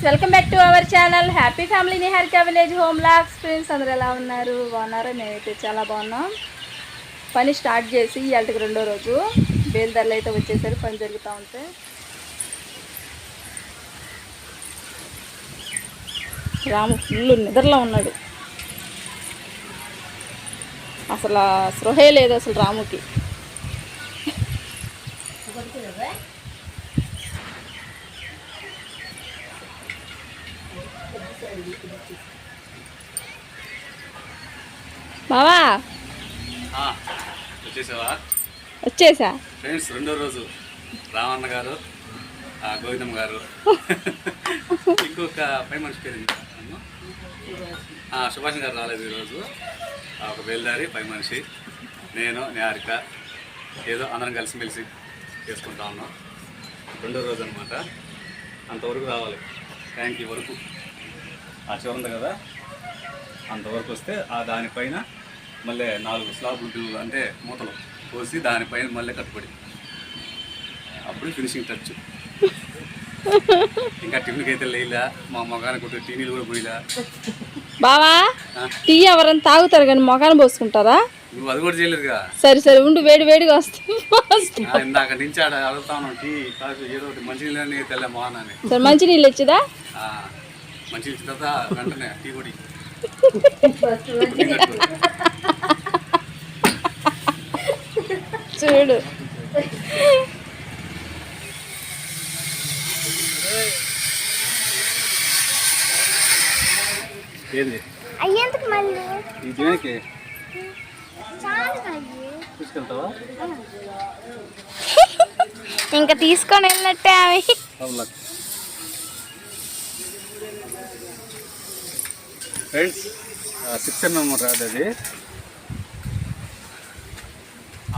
Friends welcome back to our channel. Happy family Niharika village home vlogs. Friends అందరూ ఎలా ఉన్నారు? బాగున్నారో? మేమైతే చాలా బాగున్నాం. పని స్టార్ట్ చేసి ఇవాళకి రెండో రోజు. బేల్దారులు అయితే వచ్చేసరి పని జరుగుతూ ఉంటే. రాము ఫుల్ నిద్రలో ఉన్నాడు. అసలు స్పృహే లేదు అసలు రాముకి. బావా? వచ్చేసావా? వచ్చేసా? ఫ్రెండ్స్ రెండో రోజు. రామన్న గారు గోవిందమ్మ గారు. ఇంకొక పై మనిషి పేరు సుభాష్ గారు రాలేదు ఈరోజు. ఒక బయలుదేరి పై మనిషి. నేను నిహారిక. ఏదో అందరం కలిసిమెలిసి చేసుకుంటా ఉన్నాం. రెండో రోజు అనమాట అంతవరకు రావాలి. ట్యాంక్ వరకు. ఆ చివర ఉంది కదా? అంతవరకు వస్తే ఆ దానిపైన మళ్ళీ నాలుగు స్లాబ్ బిల్లు అంటే మూతలు పోసి దానిపైన మళ్ళీ కట్టుబడి. అప్పుడు ఫినిషింగ్ టచ్ ఇంకా టిఫిన్కి అయితే లేలా మా మగానికి కొద్దిగా టీనీలు కూడా పోయిలా. బావా టీ ఎవరైనా తాగుతారు కానీ మొగాన పోసుకుంటారా? నువ్వు అది కూడా చేయలేదుగా. సరే సరే ఉండు వేడి వేడిగా వస్తుంది ఇందాక నుంచి అడుగుతాను టీ కాఫీ ఏదో ఒకటి మంచి నీళ్ళని తెల్ల మోహనాన్ని సరే మంచి నీళ్ళు వచ్చిదా ఆ, మంచి ఇచ్చిన తర్వాత వెంటనే టీ పొడి. చూడు. ఏంది? అయ్యేందుకు మళ్ళీ? దేనికి? తీసుకెళ్తావా? ఇంకా తీసుకొని వెళ్ళినట్టే అవి ఫ్రెండ్స్ సిక్స్ ఎంఎం రాడ్ అది.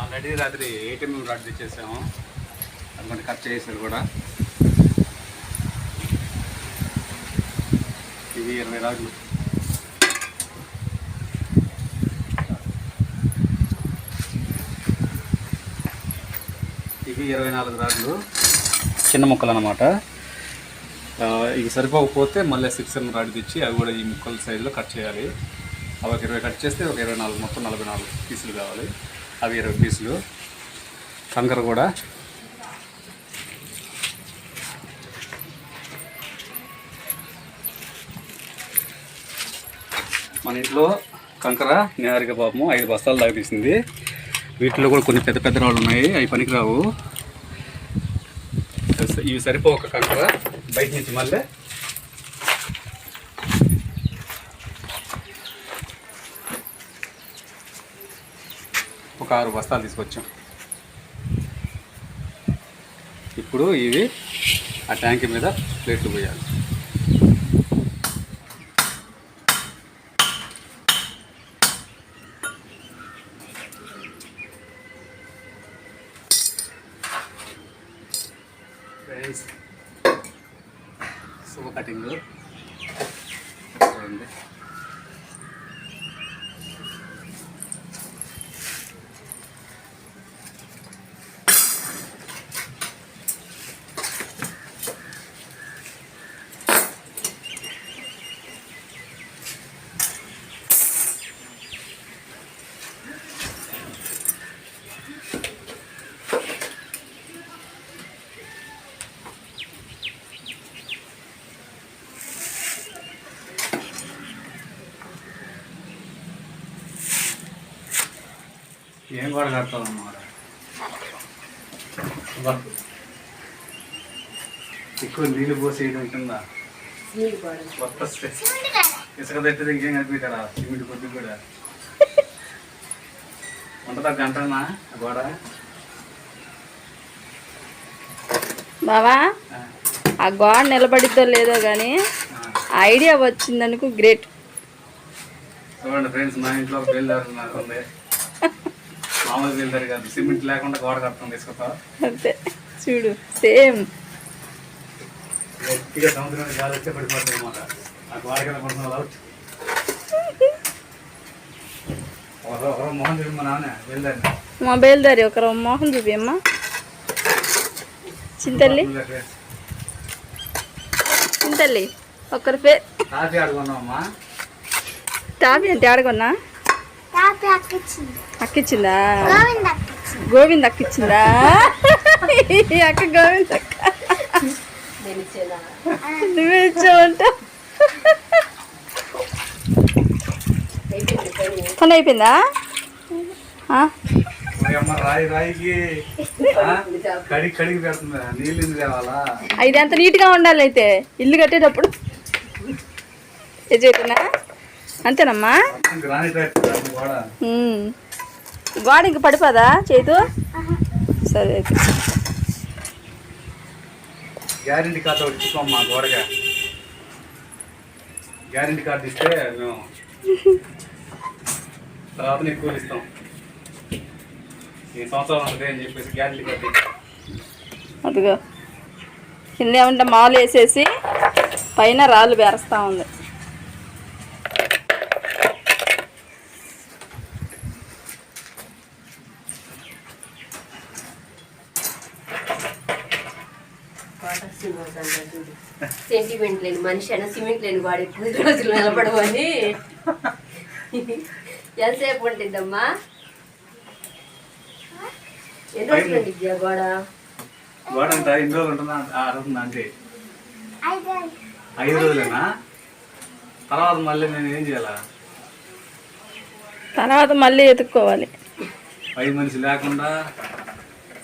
ఆల్రెడీ రాత్రి ఎయిట్ ఎంఎం రాడ్ తెచ్చేసాము అది కట్ చేసారు కూడా. ఇది ఇరవై రాడ్లు ఇవి ఇరవై నాలుగు రాడ్లు చిన్న ముక్కలు అన్నమాట. ఇవి సరిపోకపోతే మళ్ళీ సిక్స్ ఎం రాడ్ తెచ్చి అవి కూడా ఈ ముక్కల సైజులో కట్ చేయాలి. అవి ఒక ఇరవై కట్ చేస్తే ఒక ఇరవై నాలుగు మొత్తం నలభై నాలుగు పీసులు కావాలి. అవి ఇరవై పీసులు. కంకర కూడా. మన ఇంట్లో కంకర నేరుగా పాపము ఐదు బస్తాలు దాకా తీసింది. వీటిలో కూడా కొన్ని పెద్ద పెద్ద రాళ్ళు ఉన్నాయి. అవి పనికిరావు. ఇవి సరిపోక కంకర. బయట నుంచి మళ్ళీ. ఒక ఆరు బస్తాలు తీసుకొచ్చాం. ఇప్పుడు ఇవి ఆ ట్యాంక్ మీద ప్లేట్లు పోయాలి ఫ్రెండ్స్ శుభ కటింగ్ చూడండి ఏం కూడా కడతాం అన్నమాట ఎక్కువ నీళ్ళు పోసేయడం కింద కొత్త ఇసుక తట్టితే ఇంకేం కనిపించారా సిమెంట్ కొద్ది కూడా. ఉంటుందా గంటనా? ఆ గోడ? బావా ఆ, గోడ నిలబడిద్దో లేదో కానీ ఆ. ఐడియా వచ్చిందనుకో గ్రేట్. చూడండి ఫ్రెండ్స్ మా ఇంట్లో బయలుదేరి నాకు ఉంది మామూలు కాదు సిమెంట్ లేకుండా గోడ కడతాం తీసుకొస్తా అంతే. చూడు సేమ్. గట్టిగా సముద్రానికి గాలి వచ్చే పడిపోతుంది అనమాట ఆ గోడ కింద పడుతున్న అవుట్ ఒకరో మోహన్ చూడు మా నాన్న బయలుదేరి మా బయలుదేరి ఒకరు మోహన్ చూపి అమ్మా. చింతల్లి. చిన్న తల్లి ఒక్కరి పే తాతి ఆడుకున్నావమ్మా? టాపీ అంటే ఆడుకున్నా? తాత అక్కిచ్చింది అక్కిచ్చిందా? గోవింద్. అక్కిచ్చింది? అక్క గోవింద్ అక్క. నువ్వే ఇచ్చావంట. పని అయిపోయిందా? ఇది ఎంత నీట్గా ఉండాలి అయితే. ఇల్లు కట్టేటప్పుడు. అంతేనమ్మా గ్రానైట్ పెడుతుంది కూడా ఉమ్. గోడ ఇంక పడిపోదా చేతు? సరే అయితే. గ్యారంటీ కార్డు ఒకటి ఇస్తామమ్మా గోడగా. గ్యారంటీ కార్డు ఇస్తే మేము తర్వాత నీకు కూలి ఇస్తాం. ఈ సంవత్సరం ఉంటుంది అని చెప్పేసి గ్యారంటీ కార్డు. అదిగో. కింద ఏమంటే మాలు వేసేసి పైన రాళ్ళు బేరస్తా ఉంది. సెంటిమెంట్ లేని మనిషి అయినా సిమెంట్ లేని వాడు ఎక్కువ రోజులు నిలబడమని ఎంతసేపు ఉంటుందమ్మా ఎన్ని రోజులు ఉంటుంది ఆ గోడ? గోడ అంట ఎన్ని రోజులు ఉంటుందా? ఆ రోజు అంతే. అయితే ఐదు రోజులేనా? తర్వాత మళ్ళీ నేను ఏం చేయాలా? తర్వాత మళ్ళీ ఎత్తుక్కోవాలి. పై మనిషి లేకుండా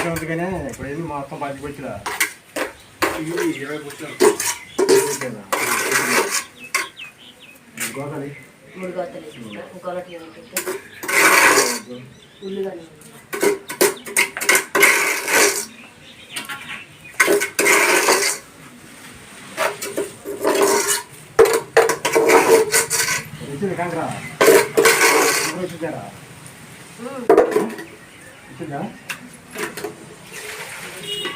కంకర ఇప్పుడు వెళ్ళి మొత్తం పది ఇరవై మూడు గోతలు ఉల్లిగానే ఉంది. వచ్చింది కాంకరా వచ్చిందారా ఉమ్. వచ్చిందా అది అక్కడే అక్కడ ఎరేసుకోవాలి అక్కడ కలుపుతున్నామా వచ్చే పడితే పర్లేదు పర్లేదు కొంచెం కొంచెం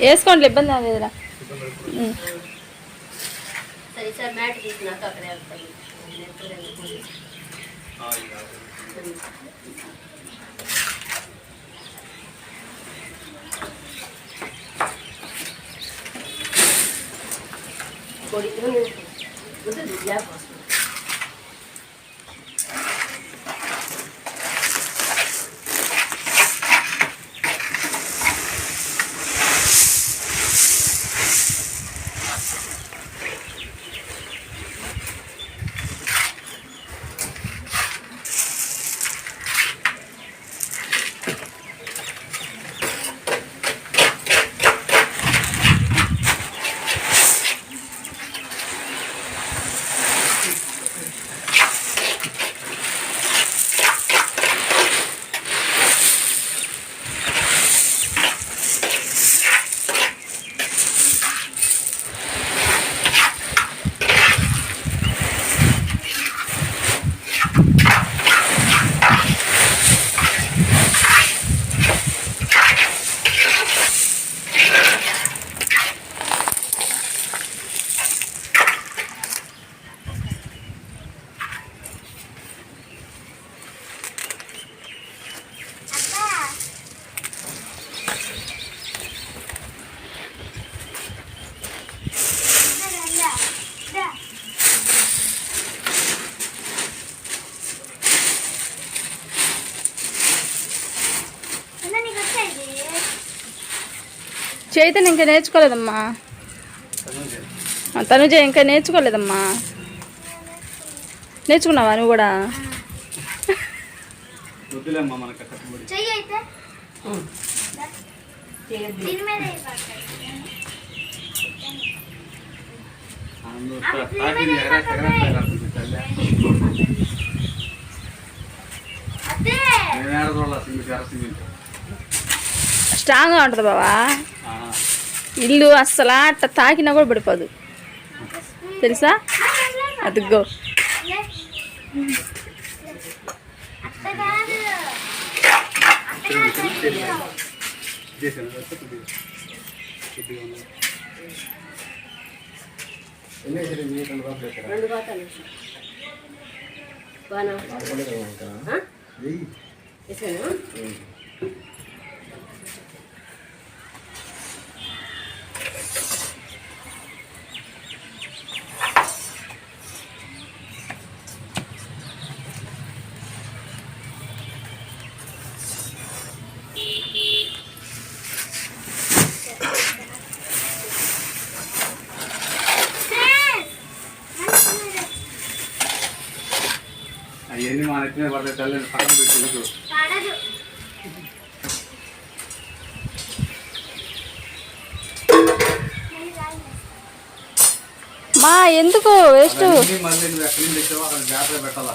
వేసుకోండి ఇబ్బంది లేదురా. ఉమ్. సరే సార్ మ్యాట్ తీసినాక అక్కడే వెళ్తాను నేను ఎక్కడ చైతన్య ఇంకా నేర్చుకోలేదమ్మా. తనుజ ఇంకా నేర్చుకోలేదమ్మా. నేర్చుకున్నావా నువ్వు కూడా? అదే నేను ఏడ చూడాలి సిమెంట్ ఎర్ర సిమెంట్ స్ట్రాంగ్గా ఉంటుంది బావా. ఇల్లు అస్సలు అట్ట తాకినా కూడా పడిపోదు. తెలుసా? అదిగో. అత్త కాదు చేశాను కొద్దిగా కొద్దిగా ఉంది. ఎన్ని వేసారు ఇవి? రెండు బాగా వేసారా? రెండు బాతాలు బాగా ఆడుకోలేదు ఇంకా. వెయ్యి. వేసాను అవన్నీ మా నెత్తి మీద పడతాయి తల్లి పక్కన పెట్టి మా ఎందుకు? వేస్ట్ మళ్ళీ నువ్వు ఎక్కడి నుంచి తెచ్చావో అక్కడ జాగ్రత్త పెట్టాలా?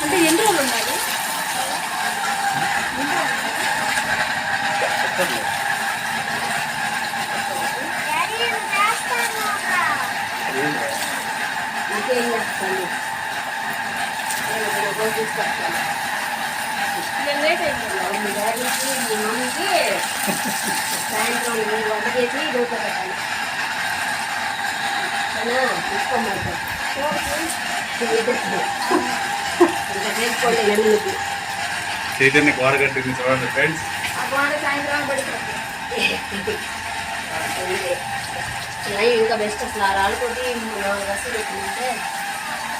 అంటే ఎన్ని రోజులు ఉండాలి? నేను చేస్తాను నేను రోజు తీసుకొస్తాను మీ డాడీకి మీ మమ్మీకి సాయంత్రం మీరు వంట చేసి రోడ్లో పెట్టాలి తీసుకోమంటారు చైతన్య గోడ కట్టింది చూడండి ఫ్రెండ్స్ ఇంకా బెస్ట్ అసలు ఆ రాళ్ళతోటి నాలుగు రసం పెట్టిందంటే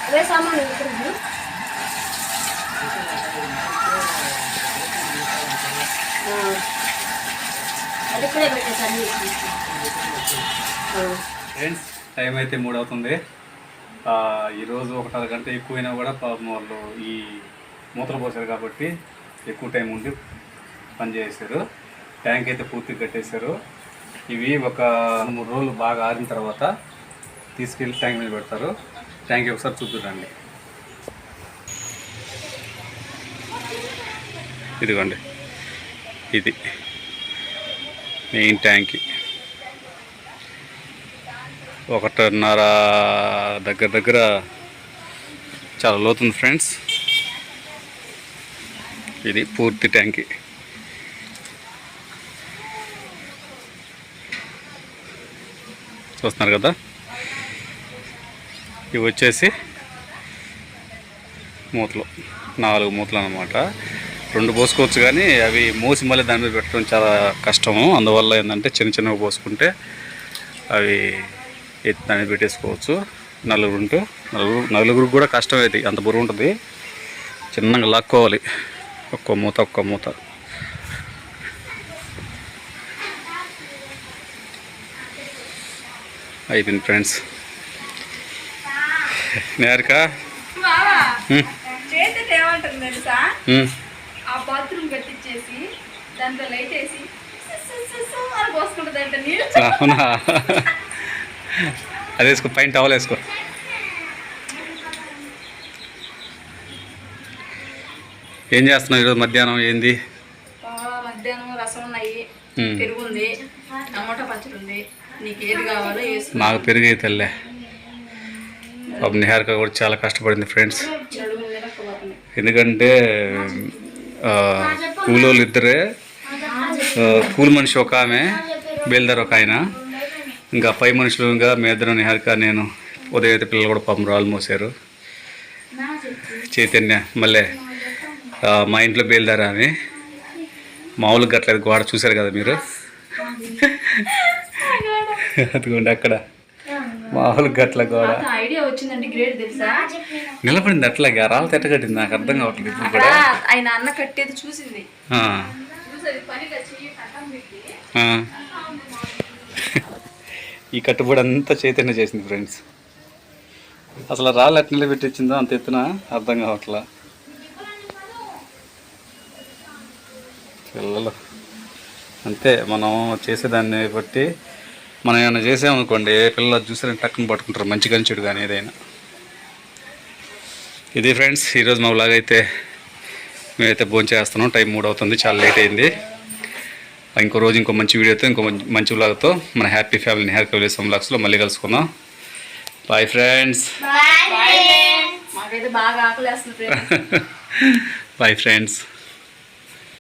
అవే సామాన్ ఇక్కడ అది ఇక్కడే పెట్టేసాను ఫ్రెండ్స్ టైం అయితే మూడు అవుతుంది ఈరోజు ఒకటర గంట ఎక్కువైనా కూడా పాపం వాళ్ళు ఈ మూత్ర పోసారు కాబట్టి ఎక్కువ టైం ఉండి పనిచేసారు ట్యాంక్ అయితే పూర్తిగా కట్టేశారు. ఇవి ఒక మూడు రోజులు బాగా ఆరిన తర్వాత తీసుకెళ్ళి ట్యాంక్ మీద పెడతారు. ట్యాంక్ ఒకసారి చూద్దురండి ఇదిగోండి. ఇది మెయిన్ ట్యాంక్. ఒకటిన్నర దగ్గర దగ్గర చాలా లోతుంది ఫ్రెండ్స్. ఇది పూర్తి ట్యాంకి. చూస్తున్నారు కదా? ఇవి వచ్చేసి మూతలు. నాలుగు మూతలు అన్నమాట. రెండు పోసుకోవచ్చు కానీ అవి మూసి మళ్ళీ దాని మీద పెట్టడం చాలా కష్టము. అందువల్ల ఏంటంటే చిన్న చిన్నవి పోసుకుంటే అవి ఎత్తి దాన్ని పెట్టేసుకోవచ్చు. నలుగురు ఉంటూ నలుగురు నలుగురికి కూడా కష్టం అయితే అంత బరువు ఉంటుంది. చిన్నగా లాక్కోవాలి. ఒక్క మూత ఒక్క మూత. అయిపోయింది ఫ్రెండ్స్. నేరక? అవునా? అది వేసుకో పైన టవల్ వేసుకో. ఏం చేస్తున్నావు ఈరోజు మధ్యాహ్నం? ఏంది? మధ్యాహ్నం రసం ఉన్నాయి ఉమ్. పెరుగు ఉంది టమాటా పచ్చడి ఉంది. నీకు ఏది కావాలో వేసుకుని నాకు పెరిగే తల్లే. పాపం నిహారిక కూడా చాలా కష్టపడింది ఫ్రెండ్స్. ఎందుకంటే కూలోళ్ళు ఇద్దరే కూలి మనిషి ఒక ఆమె బేల్దార్ ఒక ఆయన. ఇంకా పై మనుషులు ఇంకా మీ ఇద్దరు నిహారిక నేను ఉదయం అయితే పిల్లలు కూడా పాపం రాళ్ళు మోసారు. చైతన్య మళ్ళీ మా ఇంట్లో బేల్దార్ ఆమె మామూలుగా గట్లేదు గోడ చూశారు కదా మీరు? అదిగోండి అక్కడ. మామూలుగా గట్ల గోడ. నిలబడింది అట్లాగే రాళ్ళు తెట్టగట్టింది నాకు అర్థం కావట్లేదు ఇప్పుడు అక్కడ కూడా ఆయన అన్న కట్టేది చూసింది ఆ, చూసేది పనిగా చెయ్యి కట్టం పెట్టి ఆ. ఈ కట్టుబడి అంతా చైతన్య చేసింది ఫ్రెండ్స్ అసలు రాళ్ళు ఎట్లా నిలబెట్టించిందో అంత ఎత్తున అర్థం కావట్లా? పిల్లలు. అంతే మనం చేసేదాన్ని బట్టి మనం ఏమైనా చేసామనుకోండి పిల్లలు చూసారని టక్కున పట్టుకుంటారు మంచి కానీ చెడు కానీ ఏదైనా. ఇది ఫ్రెండ్స్ ఈరోజు మా బ్లాగ్ అయితే మేమైతే భోంచేస్తున్నాం టైం మూడు అవుతుంది చాలా లేట్ అయింది. ఇంకో రోజు ఇంకో మంచి వీడియోతో ఇంకో మంచి- వ్లాగ్తో మన హ్యాపీ ఫ్యామిలీని హ్యాపీ విలేజ్ వ్లాగ్స్లో మళ్ళీ కలుసుకుందాం. బాయ్ ఫ్రెండ్స్ మాకైతే బాగా ఆకలేస్తుంది ఫ్రెండ్స్ బాయ్ ఫ్రెండ్స్